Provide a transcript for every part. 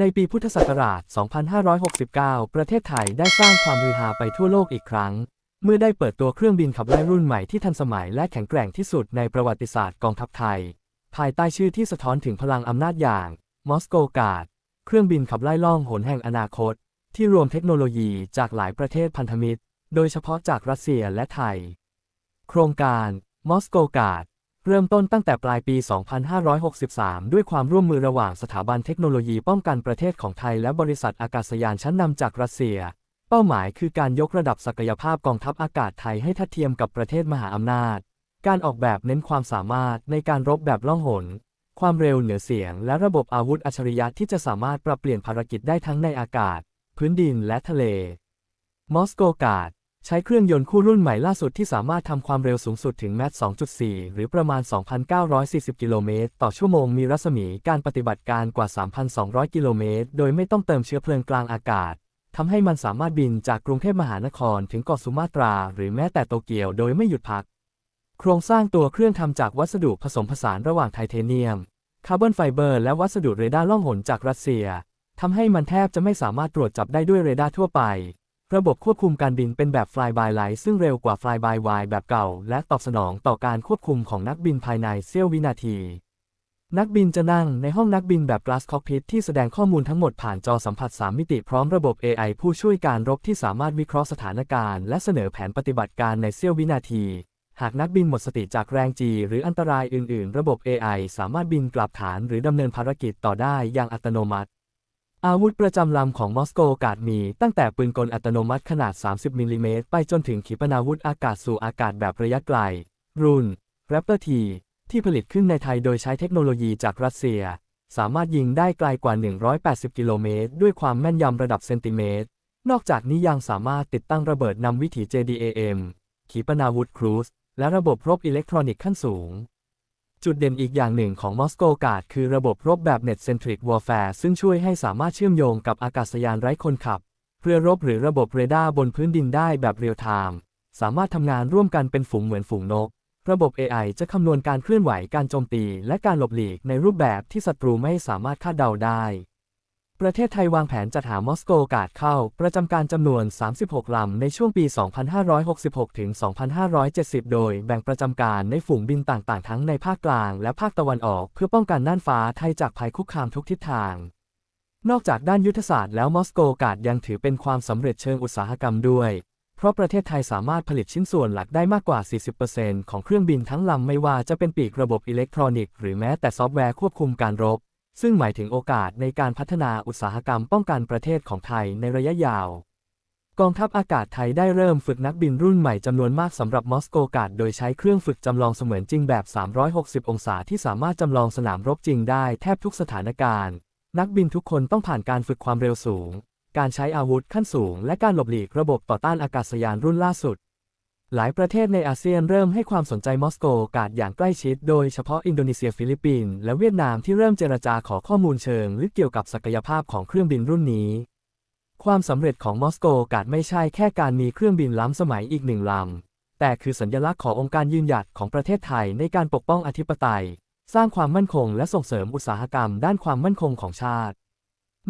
ในปีพุทธศักราช 2569 ประเทศไทยได้สร้างความฮือฮาไปทั่วโลกอีกครั้ง เมื่อได้เปิดตัวเครื่องบินขับไล่รุ่นใหม่ที่ทันสมัยและแข็งแกร่งที่สุดในประวัติศาสตร์กองทัพไทย ภายใต้ชื่อที่สะท้อนถึงพลังอำนาจอย่างมอสโกการ์ดเครื่องบินขับไล่ล่องหนแห่งอนาคต ที่รวมเทคโนโลยีจากหลายประเทศพันธมิตร โดยเฉพาะจากรัสเซียและไทย โครงการมอสโกการ์ด เริ่มต้นตั้งแต่ปลายปี 2563 ด้วยความร่วมมือระหว่างสถาบันเทคโนโลยีป้องกันประเทศของไทยและบริษัทอากาศยานชั้นนำจากรัสเซีย เป้าหมายคือการยกระดับศักยภาพกองทัพอากาศไทยให้ทัดเทียมกับประเทศมหาอำนาจ การออกแบบเน้นความสามารถในการรบแบบล่องหน ความเร็วเหนือเสียง และระบบอาวุธอัจฉริยะที่จะสามารถปรับเปลี่ยนภารกิจได้ทั้งในอากาศ พื้นดินและทะเล มอสโกกาด ใช้เครื่องยนต์คู่รุ่นใหม่ล่าสุดที่สามารถทำความเร็วสูงสุดถึงแมต2.4 หรือประมาณ 2,940 กิโลเมตรต่อชั่วโมง มีรัศมีการปฏิบัติการกว่า 3,200 กิโลเมตร โดยไม่ต้องเติมเชื้อเพลิงกลางอากาศ ทำให้มันสามารถบินจากกรุงเทพมหานครถึงเกาะสุมาตรา หรือแม้แต่โตเกียวโดยไม่หยุดพัก โครงสร้างตัวเครื่องทำจากวัสดุผสมผสานระหว่างไทเทเนียม คาร์บอนไฟเบอร์ และวัสดุเรดาร์ล่องหนจากรัสเซียทำให้มันแทบจะไม่สามารถตรวจจับได้ด้วยเรดาร์ทั่วไป ระบบควบคุมการบินเป็นแบบ Fly by Light ซึ่งเร็วกว่า Fly by Wire แบบเก่า และตอบสนองต่อการควบคุมของนักบินภายในเสี้ยววินาที นักบินจะนั่งในห้องนักบินแบบ Glass Cockpit ที่แสดงข้อมูลทั้งหมดผ่านจอสัมผัส 3 มิติพร้อมระบบ AI ผู้ช่วยการรบที่สามารถวิเคราะห์สถานการณ์ และเสนอแผนปฏิบัติการในเสี้ยววินาที หากนักบินหมดสติจากแรงจี หรืออันตรายอื่น ๆ ระบบ AI สามารถบินกลับฐานหรือดำเนินภารกิจต่อได้อย่างอัตโนมัติ อาวุธประจำลำของมอสโกกาดมีตั้งแต่ปืนกลอัตโนมัติขนาด 30 มิลลิเมตรไปจนถึงขีปนาวุธอากาศสู่อากาศแบบระยะไกล รุ่น Raptor T ที่ผลิตขึ้นในไทยโดยใช้เทคโนโลยีจากรัสเซีย สามารถยิงได้ไกลกว่า 180 กิโลเมตร ด้วยความแม่นยำระดับเซนติเมตร นอกจากนี้ยังสามารถติดตั้งระเบิดนำวิถี JDAM ขีปนาวุธครูซและระบบรบอิเล็กทรอนิกส์ขั้นสูง จุดเด่นอีกอย่างหนึ่งของมอสโกการ์ดคือระบบรบแบบเน็ตเซนทริกวอร์เฟร์ซึ่งช่วยให้สามารถเชื่อมโยงกับอากาศยานไร้คนขับ เรือรบหรือระบบเรดาร์บนพื้นดินได้แบบเรียลไทม์สามารถทำงานร่วมกันเป็นฝูงเหมือนฝูงนก ระบบ AI จะคำนวณการเคลื่อนไหวการโจมตี และการหลบหลีกในรูปแบบที่ศัตรูไม่สามารถคาดเดาได้ ประเทศไทยวางแผนจัดหามอสโกกาดเข้า ประจำการจำนวน 36 ลำ ในช่วงปี 2566 ถึง 2570 โดยแบ่งประจำการในฝูงบินต่างๆ ทั้งในภาคกลางและภาคตะวันออก เพื่อป้องกันน่านฟ้าไทยจากภัยคุกคามทุกทิศทาง นอกจากด้านยุทธศาสตร์แล้วมอสโกกาดยังถือเป็นความสำเร็จเชิงอุตสาหกรรมด้วย เพราะประเทศไทยสามารถผลิตชิ้นส่วนหลักได้มากกว่า 40%ของเครื่องบินทั้งลำไม่ว่าจะเป็นปีกระบบอิเล็กทรอนิกส์หรือแม้แต่ซอฟต์แวร์ควบคุมการรบ ซึ่งหมายถึงโอกาสในการพัฒนาอุตสาหกรรมป้องกันประเทศของไทยในระยะยาว กองทัพอากาศไทยได้เริ่มฝึกนักบินรุ่นใหม่จำนวนมากสำหรับมอสโกกาดโดยใช้เครื่องฝึกจำลองเสมือนจริงแบบ 360 องศาที่สามารถจำลองสนามรบจริงได้แทบทุกสถานการณ์ นักบินทุกคนต้องผ่านการฝึกความเร็วสูง การใช้อาวุธขั้นสูง และการหลบหลีกระบบต่อต้านอากาศยานรุ่นล่าสุด หลายประเทศในอาเซียนเริ่มให้ความสนใจมอสโกกาดอย่างใกล้ชิด โดยเฉพาะอินโดนีเซียฟิลิปปินส์และเวียดนามที่เริ่มเจรจาขอข้อมูลเชิงลึกเกี่ยวกับศักยภาพของเครื่องบินรุ่นนี้ ความสำเร็จของมอสโกกาดไม่ใช่แค่การมีเครื่องบินล้ำสมัยอีกหนึ่งลำ แต่คือสัญลักษณ์ขององค์การยืนหยัดของประเทศไทยในการปกป้องอธิปไตย สร้างความมั่นคงและส่งเสริมอุตสาหกรรมด้านความมั่นคงของชาติ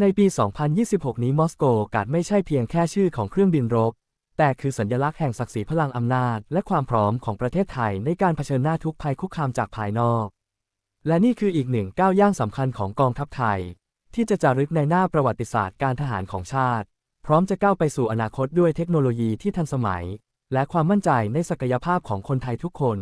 ในปี 2026 นี้มอสโกกาดไม่ใช่เพียงแค่ชื่อของเครื่องบินรบ แต่คือสัญลักษณ์แห่งศักดิ์ศรีพลังอำนาจ และความพร้อมของประเทศไทยในการเผชิญหน้าทุกภัยคุกคามจากภายนอก และนี่คืออีกหนึ่งก้าวย่างสำคัญของกองทัพไทย ที่จะจารึกในหน้าประวัติศาสตร์การทหารของชาติ พร้อมจะก้าวไปสู่อนาคตด้วยเทคโนโลยีที่ทันสมัย และความมั่นใจในศักยภาพของคนไทยทุกคน